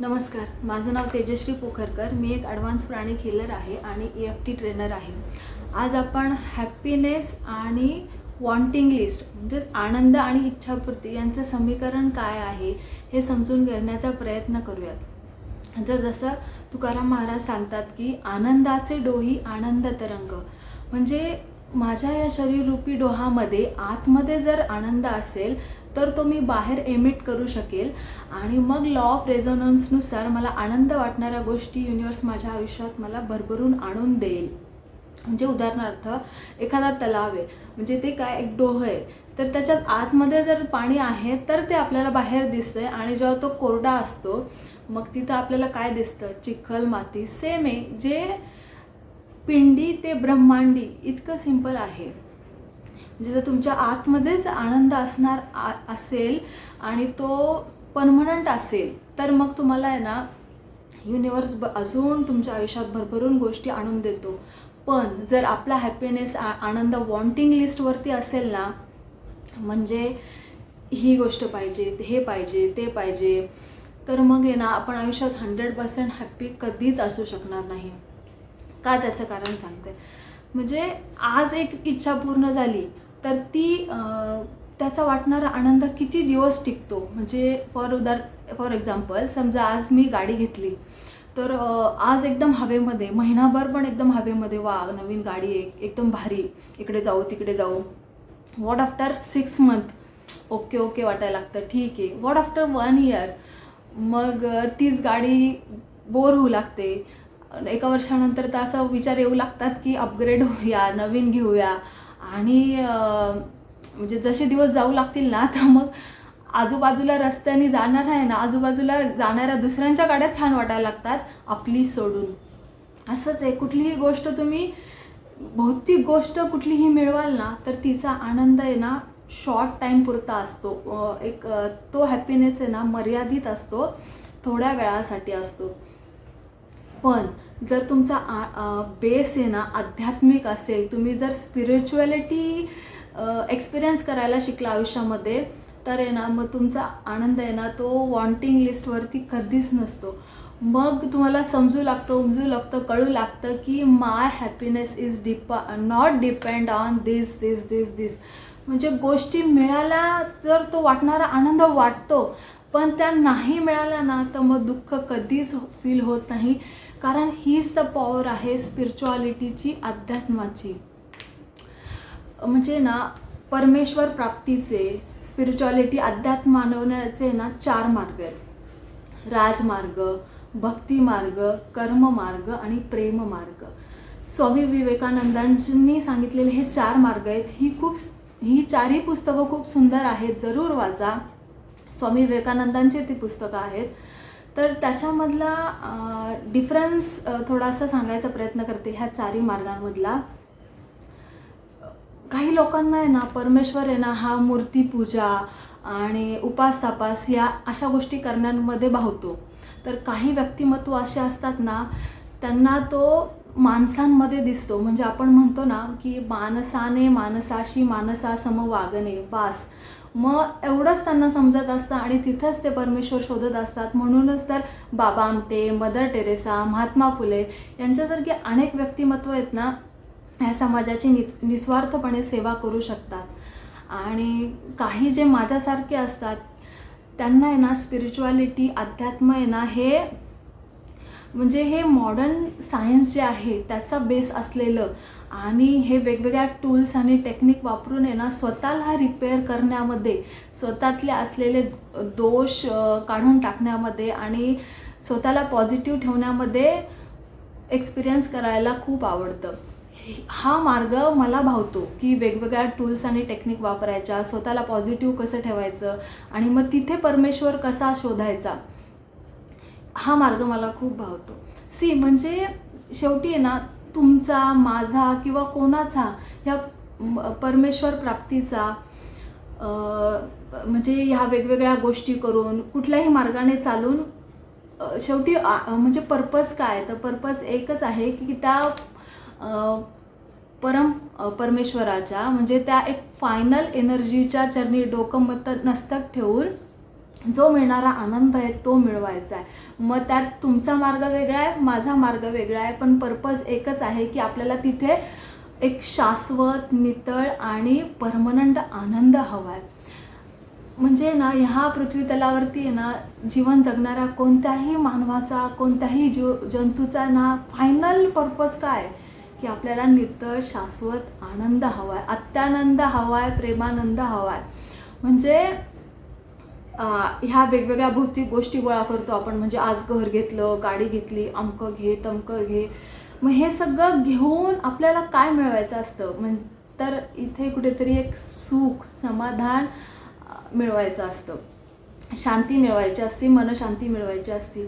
नमस्कार माझं नाव तेजश्री पोखरकर मी एक ॲडव्हान्स प्राणी हिलर आहे आणि ई एफ टी ट्रेनर आहे. आज आपण हॅपीनेस आणि वॉन्टिंग लिस्ट म्हणजेच आनंद आणि इच्छापूर्ती यांचं समीकरण काय आहे हे समजून घेण्याचा प्रयत्न करूयात. जर जसं तुकाराम महाराज सांगतात की आनंदाचे डोही आनंद तरंग म्हणजे माझ्या या शरीररूपी डोहामध्ये आतमध्ये जर आनंद असेल तर तो मी बाहेर एमिट करू शकेल. आणि मग लॉ ऑफ रेझोनन्सनुसार मला आनंद वाटणाऱ्या गोष्टी युनिवर्स माझ्या आयुष्यात मला भरभरून आणून देईल. म्हणजे उदाहरणार्थ एखादा तलाव आहे म्हणजे ते काय एक डोह आहे तर त्याच्यात आतमध्ये जर पाणी आहे तर ते आपल्याला बाहेर दिसतंय. आणि जेव्हा तो कोरडा असतो मग तिथं आपल्याला काय दिसतं? चिखल माती सेम आहे. जे पिंडी ते ब्रह्मांडी इतकं सिंपल आहे. म्हणजे जर तुमच्या आतमध्येच आनंद असणार आ असेल आणि तो परमनंट असेल तर मग तुम्हाला आहे ना युनिवर्स ब अजून तुमच्या आयुष्यात भरभरून गोष्टी आणून देतो. पण जर आपला हॅपीनेस आ आनंद वॉन्टिंग लिस्टवरती असेल ना म्हणजे ही गोष्ट पाहिजे हे पाहिजे ते पाहिजे तर मग आहे ना आपण आयुष्यात हंड्रेड पर्सेंट हॅप्पी कधीच असू शकणार नाही. का त्याचं कारण सांगते? म्हणजे आज एक इच्छा पूर्ण झाली तर ती त्याचा वाटणारा आनंद किती दिवस टिकतो? म्हणजे फॉर उदार फॉर एक्झाम्पल समजा आज मी गाडी घेतली तर आज एकदम हवेमध्ये महिनाभर पण एकदम हवेमध्ये वा नवीन गाडी एक एकदम भारी इकडे जाऊ तिकडे जाऊ. What after six month okay okay वाटायला लागतं. ठीक आहे. वॉट आफ्टर वन इयर मग तीच गाडी बोर होऊ लागते. एका वर्षानंतर तर असा विचार येऊ लागतात की अपग्रेड होऊया नवीन घेऊया. आणि म्हणजे जसे दिवस जाऊ लागतील ना तर मग आजूबाजूला रस्त्याने जाणार आहे ना आजूबाजूला जाणाऱ्या दुसऱ्यांच्या गाड्या छान वाटायला लागतात आपली सोडून. असंच आहे कुठलीही गोष्ट तुम्ही भौतिक गोष्ट कुठलीही मिळवाल ना तर तिचा आनंद आहे ना शॉर्ट टाईम पुरता असतो. एक तो हॅपीनेस आहे ना मर्यादित असतो थोड्या वेळासाठी असतो. पण जर तुमचा बेस आहे ना आध्यात्मिक असेल तुम्ही जर स्पिरिच्युअलिटी एक्सपिरियन्स करायला शिकला आयुष्यामध्ये तर आहे ना मग तुमचा आनंद आहे ना तो वॉन्टिंग लिस्टवरती कधीच नसतो. मग तुम्हाला समजू लागतं उमजू लागतं कळू लागतं की my happiness is dip not depend on this this this this म्हणजे गोष्टी मिळाल्या तर तो वाटणारा आनंद वाटतो पण त्या नाही मिळाल्या ना तर मग दुःख कधीच फील होत नाही. कारण हीच द पॉवर आहे स्पिरिच्युअलिटीची अध्यात्माची. म्हणजे ना परमेश्वर प्राप्तीचे स्पिरिच्युअलिटी अध्यात्म मानवण्याचे ना चार मार्ग आहेत. राजमार्ग भक्तिमार्ग कर्ममार्ग कर्म मार्ग आणि प्रेम मार्ग. स्वामी विवेकानंदांनी सांगितलेले हे चार मार्ग आहेत. ही खूप ही चारही पुस्तकं खूप सुंदर आहेत. जरूर वाचा. स्वामी विवेकानंदांची ती पुस्तकं आहेत. तर त्याच्यामधला डिफरन्स थोडासा सांगायचा प्रयत्न करते ह्या चारी मार्गांमधला. काही लोकांना आहे ना परमेश्वर आहे ना हा मूर्तीपूजा आणि उपास तापास या अशा गोष्टी करण्यामध्ये भावतो. तर काही व्यक्तिमत्व असे असतात ना त्यांना तो माणसांमध्ये दिसतो. म्हणजे आपण म्हणतो ना की माणसाने माणसाशी माणसासम वागणे बास मग एवढंच त्यांना समजत असतं आणि तिथंच ते परमेश्वर शोधत असतात. म्हणूनच तर बाबा आमटे मदर टेरेसा महात्मा फुले यांच्यासारखी अनेक व्यक्तिमत्व आहेत ना ह्या समाजाची नि निस्वार्थपणे सेवा करू शकतात. आणि काही जे माझ्यासारखे असतात त्यांना आहे ना स्पिरिच्युअलिटी अध्यात्म आहे ना हे म्हणजे हे मॉडर्न सायन्स जे आहे त्याचा बेस असलेलं आणि हे वेगवेगळ्या टूल्स आणि टेक्निक वापरून आहे ना स्वतःला रिपेअर करण्यामध्ये स्वतःतले असलेले दोष काढून टाकण्यामध्ये आणि स्वतःला पॉझिटिव्ह ठेवण्यामध्ये एक्सपिरियन्स करायला खूप आवडतं. हा मार्ग मला भावतो की वेगवेगळ्या टूल्स आणि टेक्निक वापरायच्या स्वतःला पॉझिटिव्ह कसं ठेवायचं आणि मग तिथे परमेश्वर कसा शोधायचा हा मार्ग मला खूप भावतो. सी म्हणजे शेवटी आहे ना तुमचा माझा किंवा कोणाचा ह्या परमेश्वर प्राप्तीचा म्हणजे ह्या वेगवेगळ्या गोष्टी करून कुठल्याही मार्गाने चालून शेवटी आ- म्हणजे पर्पज काय? तर पर्पज एकच आहे की त्या परम परमेश्वराच्या म्हणजे त्या एक फायनल एनर्जीच्या चरणी डोकं मत नस्तक ठेवून जो मिळणारा आनंद आहे तो मिळवायचा आहे. मग त्यात तुमचा मार्ग वेगळा आहे माझा मार्ग वेगळा आहे पण पर्पज एकच आहे की आपल्याला तिथे एक शाश्वत नितळ आणि परमनंट आनंद हवा आहे. म्हणजे ना ह्या पृथ्वी तलावरती आहे ना जीवन जगणाऱ्या कोणत्याही मानवाचा कोणत्याही जीव जंतूचा ना फायनल पर्पज काय? आहे? की आपल्याला नितळ शाश्वत आनंद हवा आहे. अत्यानंद हवा आहे प्रेमानंद हवा आहे. म्हणजे ह्या वेगवेगळ्या भौतिक गोष्टी गोळा करतो आपण. म्हणजे आज घर घेतलं गाडी घेतली अमकं घे तमकं घे. मग हे सगळं घेऊन आपल्याला काय मिळवायचं असतं? म्हण तर इथे कुठेतरी एक सुख समाधान मिळवायचं असतं. शांती मिळवायची असती मनशांती मिळवायची असती.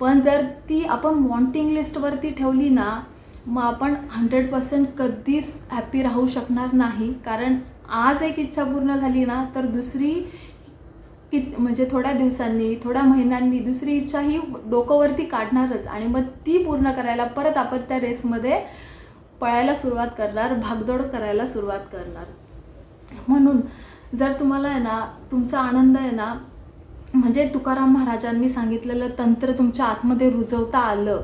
पण जर ती आपण वॉन्टिंग लिस्टवरती ठेवली ना मग आपण हंड्रेड पर्सेंट कधीच हॅपी राहू शकणार नाही. कारण आज एक इच्छा पूर्ण झाली ना तर दुसरी की म्हणजे थोड्या दिवसांनी थोड्या महिन्यांनी दुसरी इच्छा ही डोकंवरती काढणारच आणि मग ती पूर्ण करायला परत आपण त्या रेसमध्ये पळायला सुरुवात करणार भागदौड करायला सुरुवात करणार. म्हणून जर तुम्हाला आहे ना तुमचा आनंद आहे ना म्हणजे तुकाराम महाराजांनी सांगितलेलं तंत्र तुमच्या आतमध्ये रुजवता आलं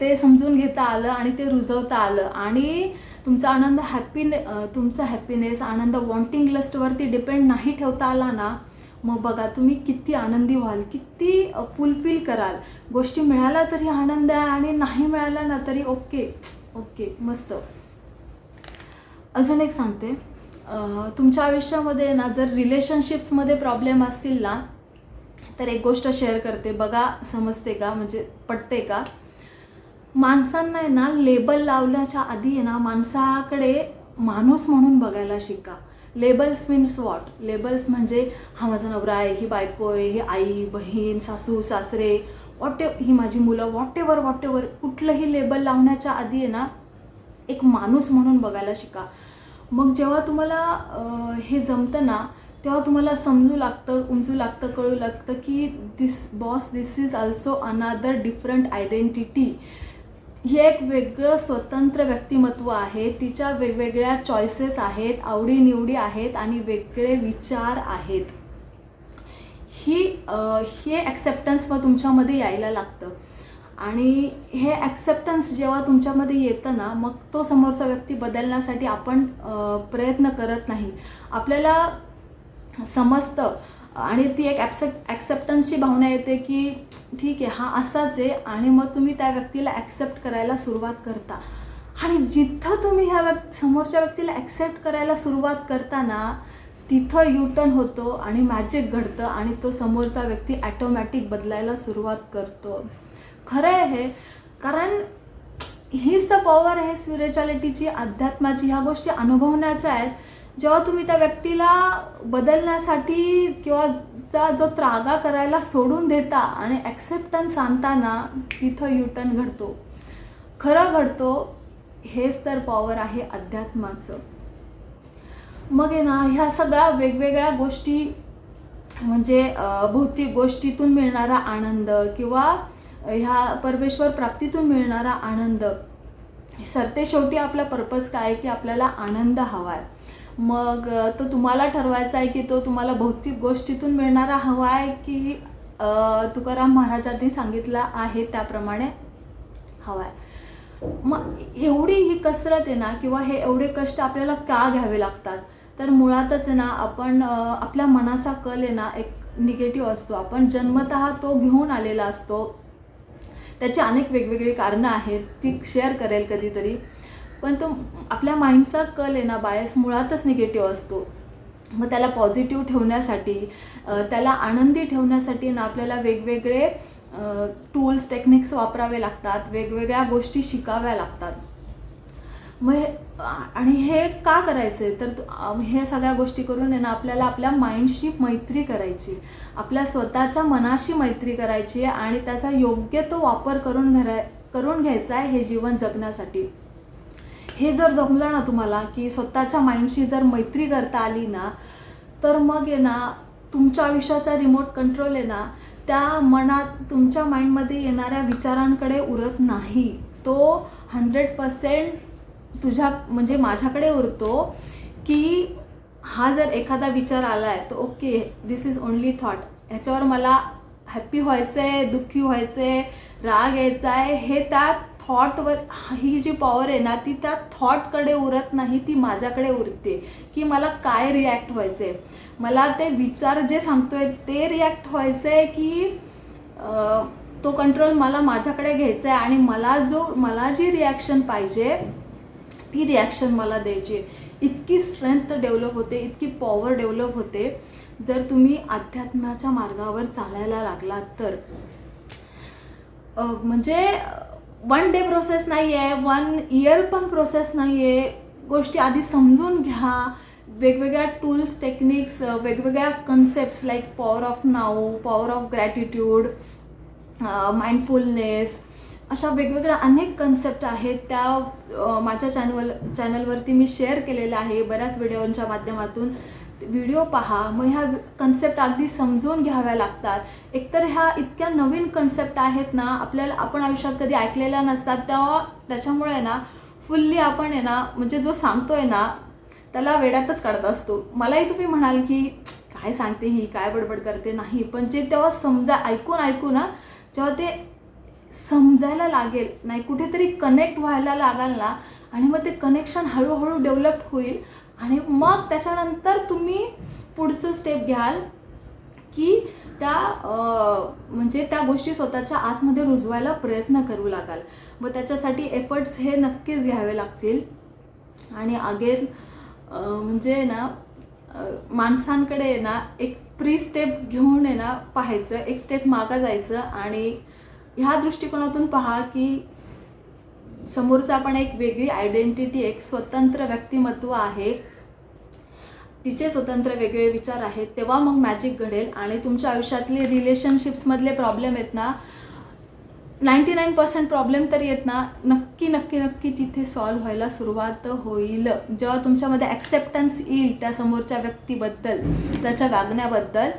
ते समजून घेता आलं आणि ते रुजवता आलं आणि तुमचा आनंद हॅपीने तुमचा हॅपीनेस आनंद वॉन्टिंग लिस्टवरती डिपेंड नाही ठेवता आला ना मग बघा तुम्ही किती आनंदी व्हाल किती फुलफिल कराल. गोष्टी मिळाल्या तरी आनंद आहे आणि नाही मिळाला ना तरी ओके ओके मस्त. अजून एक सांगते. तुमच्या आयुष्यामध्ये ना जर रिलेशनशिप्समध्ये प्रॉब्लेम असतील ना तर एक गोष्ट शेअर करते. बघा समजते का? म्हणजे पटते का? माणसांना आहे ना लेबल लावण्याच्या आधी आहे ना माणसाकडे माणूस म्हणून बघायला शिका. लेबल्स मीन्स वॉट लेबल्स म्हणजे हा माझा नवरा आहे ही बायको आहे ही आई बहीण सासू सासरे वॉट ही माझी मुलं वॉट एवर वॉट एवर कुठलंही लेबल लावण्याच्या आधी आहे ना एक माणूस म्हणून बघायला शिका. मग जेव्हा तुम्हाला हे जमतं ना तेव्हा तुम्हाला समजू लागतं उमजू लागतं कळू लागतं की this boss this is also another different identity हे एक वेगळं स्वतंत्र व्यक्तिमत्व आहे. तिच्या वेगवेगळ्या चॉईसेस आहेत आवडीनिवडी आहेत आणि वेगळे विचार आहेत. ही हे ॲक्सेप्टन्स मग तुमच्यामध्ये यायला लागतं. आणि हे ॲक्सेप्टन्स जेव्हा तुमच्यामध्ये येतं ना मग तो समोरचा व्यक्ती बदलण्यासाठी आपण प्रयत्न करत नाही. आपल्याला समजतं आणि ती एक ॲक्सेप्ट ॲक्सेप्टन्सची भावना येते की ठीक आहे हा असाच आहे आणि मग तुम्ही त्या व्यक्तीला ॲक्सेप्ट करायला सुरुवात करता. आणि जिथं तुम्ही ह्या व्यक् समोरच्या व्यक्तीला ॲक्सेप्ट करायला सुरुवात करताना तिथं युटर्न होतो आणि मॅजिक घडतं आणि तो समोरचा व्यक्ती ॲटोमॅटिक बदलायला सुरुवात करतो. खरं आहे हे कारण हीच द पॉवर आहे स्पिरिच्युअलिटीची अध्यात्माची ह्या गोष्टी अनुभवण्याच्या आहेत. जेव्हा तुम्ही त्या व्यक्तीला बदलण्यासाठी किंवा चा जो त्रागा करायला सोडून देता आणि ॲक्सेप्टन्स आणताना तिथं युटर्न घडतो. खरं घडतो हेच तर पॉवर आहे अध्यात्माचं. मग आहे ना ह्या सगळ्या वेगवेगळ्या गोष्टी म्हणजे भौतिक गोष्टीतून मिळणारा आनंद किंवा ह्या परमेश्वर प्राप्तीतून मिळणारा आनंद सरते शेवटी आपला पर्पज काय आहे की आपल्याला आनंद हवा आहे मग तो तुम्हाला ठरवायचा आहे की तो तुम्हाला भौतिक गोष्टीतून मिळणारा हवा आहे की तुकाराम महाराजांनी सांगितला आहे त्याप्रमाणे हवा आहे. मग एवढी ही कसरत आहे ना किंवा हे एवढे कष्ट आपल्याला का घ्यावे लागतात? तर मुळातच आहे ना आपण आपल्या मनाचा कल आहे ना एक निगेटिव्ह असतो. आपण जन्मतः तो घेऊन आलेला असतो. त्याची अनेक वेगवेगळी कारणं आहेत ती शेअर करेल कधीतरी. पण तो आपल्या माइंडचा कल आहे ना बायस मुळातच निगेटिव्ह असतो. मग त्याला पॉझिटिव्ह ठेवण्यासाठी त्याला आनंदी ठेवण्यासाठी ना आपल्याला वेगवेगळे टूल्स टेक्निक्स वापरावे लागतात वेगवेगळ्या गोष्टी शिकाव्या लागतात. मग हे- आणि हे का करायचं आहे तर हे सगळ्या गोष्टी करून आहे ना आपल्याला आपल्या माइंडशी मैत्री करायची. आपल्या स्वतःच्या मनाशी मैत्री करायची आहे आणि त्याचा योग्य तो वापर करून घराय करून घ्यायचा आहे हे जीवन जगण्यासाठी. हे जर जमलं ना तुम्हाला की स्वतःच्या माइंडशी जर मैत्री करता आली ना तर मग आहे ना तुमच्या आयुष्याचा रिमोट कंट्रोल आहे ना त्या मनात तुमच्या माइंडमध्ये येणाऱ्या विचारांकडे उरत नाही. तो हंड्रेड पर्सेंट तुझ्या म्हणजे माझ्याकडे उरतो की हा जर एखादा विचार आला आहे तर okay this is only thought ह्याच्यावर मला हॅप्पी व्हायचं आहे दुःखी व्हायचं आहे राग यायचा आहे हे त्या थॉटवर ही जी पॉवर आहे ना ती त्या थॉटकडे उरत नाही ती माझ्याकडे उरते की मला काय रिॲक्ट व्हायचं आहे मला ते विचार जे सांगतोय ते रिॲक्ट व्हायचं आहे की तो कंट्रोल मला माझ्याकडे घ्यायचा आहे आणि मला जो मला जी रिॲक्शन पाहिजे ती रिॲक्शन मला द्यायची आहे. इतकी स्ट्रेंथ डेव्हलप होते इतकी पॉवर डेव्हलप होते. जर तुम्ही अध्यात्माच्या मार्गावर चालायला लागलात तर. म्हणजे वन डे प्रोसेस नाही आहे वन इयर पण प्रोसेस नाही आहे गोष्टी आधी समजून घ्या. वेगवेगळ्या टूल्स टेक्निक्स वेगवेगळ्या concepts like power of now power of gratitude mindfulness अशा वेगवेगळ्या अनेक कन्सेप्ट आहेत. त्या माझ्या चॅनल चॅनलवरती मी शेअर केलेल्या आहे. बऱ्याच व्हिडिओंच्या माध्यमातून. व्हिडिओ पहा. मग ह्या कन्सेप्ट अगदी समजून घ्याव्या लागतात. एकतर ह्या इतक्या नवीन कन्सेप्ट आहेत ना आपल्याला आपण आयुष्यात कधी ऐकलेल्या नसतात. तेव्हा त्याच्यामुळे ना फुल्ली आपण आहे ना म्हणजे जो सांगतो आहे ना त्याला वेड्यातच काढत असतो. मलाही तुम्ही म्हणाल की काय सांगते ही? काय बडबड करते? नाही. पण जे तेव्हा समजा ऐकून ऐकून ना जेव्हा ते समजायला लागेल नाही कुठेतरी कनेक्ट व्हायला लागाल ना आणि मग ते कनेक्शन हळूहळू डेव्हलप होईल. आणि मग त्याच्यानंतर तुम्ही पुढचं स्टेप घ्याल की त्या म्हणजे त्या गोष्टी स्वतःच्या आतमध्ये रुजवायला प्रयत्न करू लागाल. व त्याच्यासाठी एफर्ट्स हे नक्कीच घ्यावे लागतील. आणि अगेन म्हणजे ना माणसांकडे आहे ना एक प्री स्टेप घेऊन आहे ना पाहायचं एक स्टेप मागं जायचं आणि ह्या दृष्टिकोनातून पहा की समोरचा आपण एक वेगळी आयडेंटिटी एक स्वतंत्र व्यक्तिमत्व आहे. तिचे स्वतंत्र वेगळे विचार आहेत. तेव्हा मग मॅजिक घडेल आणि तुमच्या आयुष्यातले रिलेशनशिप्समधले प्रॉब्लेम आहेत ना. नाईंटी नाईन पर्सेंट प्रॉब्लेम तरी आहेत ना. नक्की नक्की नक्की तिथे सॉल्व्ह व्हायला सुरुवात होईल. जेव्हा तुमच्यामध्ये ॲक्सेप्टन्स येईल त्या समोरच्या व्यक्तीबद्दल त्याच्या वागण्याबद्दल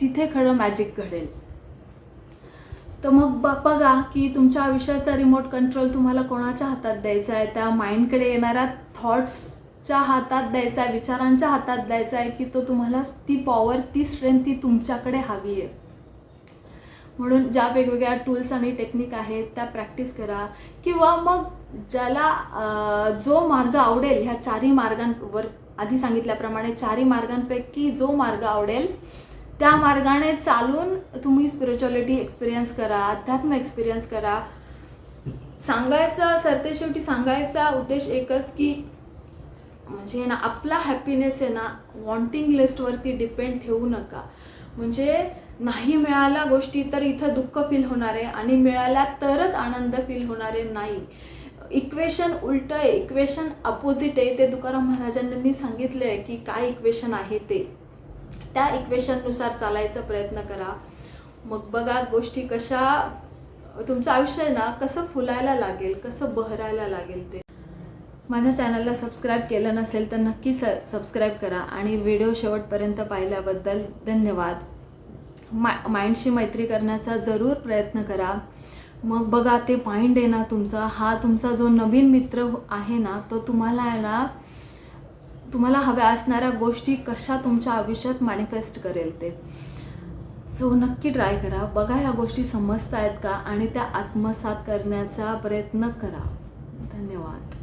तिथे खरं मॅजिक घडेल. तर मग ब बघा की तुमच्या आयुष्याचा रिमोट कंट्रोल तुम्हाला कोणाच्या हातात द्यायचा आहे? त्या माइंडकडे येणाऱ्या थॉट्सच्या हातात द्यायचा आहे विचारांच्या हातात द्यायचा आहे की तो तुम्हाला ती पॉवर ती स्ट्रेंथ ती तुमच्याकडे हवी आहे. म्हणून ज्या वेगवेगळ्या टूल्स आणि टेक्निक आहेत त्या प्रॅक्टिस करा. किंवा मग ज्याला जो मार्ग आवडेल ह्या चारही मार्गांवर आधी सांगितल्याप्रमाणे चारही मार्गांपैकी जो मार्ग आवडेल त्या मार्गाने चालून तुम्ही स्पिरिच्युअलिटी एक्सपिरियन्स करा अध्यात्म एक्सपिरियन्स करा. सांगायचा सरतेशेवटी सांगायचा उद्देश एकच की म्हणजे ना आपला हॅपीनेस आहे ना वॉन्टिंग लिस्टवरती डिपेंड ठेवू नका. म्हणजे नाही मिळाल्या गोष्टी तर इथं दुःख फील होणार आहे आणि मिळाल्या तरच आनंद फील होणार आहे नाही. इक्वेशन उलट आहे इक्वेशन अपोजिट आहे. ते तुकाराम महाराजांनी सांगितलं आहे की काय इक्वेशन आहे ते. त्या इक्वेशननुसार चालायचा प्रयत्न करा. मग बघा गोष्टी कशा तुमचं आयुष्य आहे ना कसं फुलायला लागेल कसं बहरायला लागेल ते. माझ्या चॅनलला सबस्क्राईब केलं नसेल तर नक्की स सबस्क्राईब करा आणि व्हिडिओ शेवटपर्यंत पाहिल्याबद्दल धन्यवाद. मा माइंडशी मैत्री करण्याचा जरूर प्रयत्न करा. मग बघा ते माइंड आहे ना तुमचा हा तुमचा जो नवीन मित्र आहे ना तो तुम्हाला आहे ना तुम्हाला हव्या असणाऱ्या गोष्टी कशा तुमच्या आयुष्यात मॅनिफेस्ट करेल ते? सो नक्की ट्राय करा. बघा ह्या गोष्टी समजत आहेत का? आणि त्या आत्मसात करण्याचा प्रयत्न करा. धन्यवाद.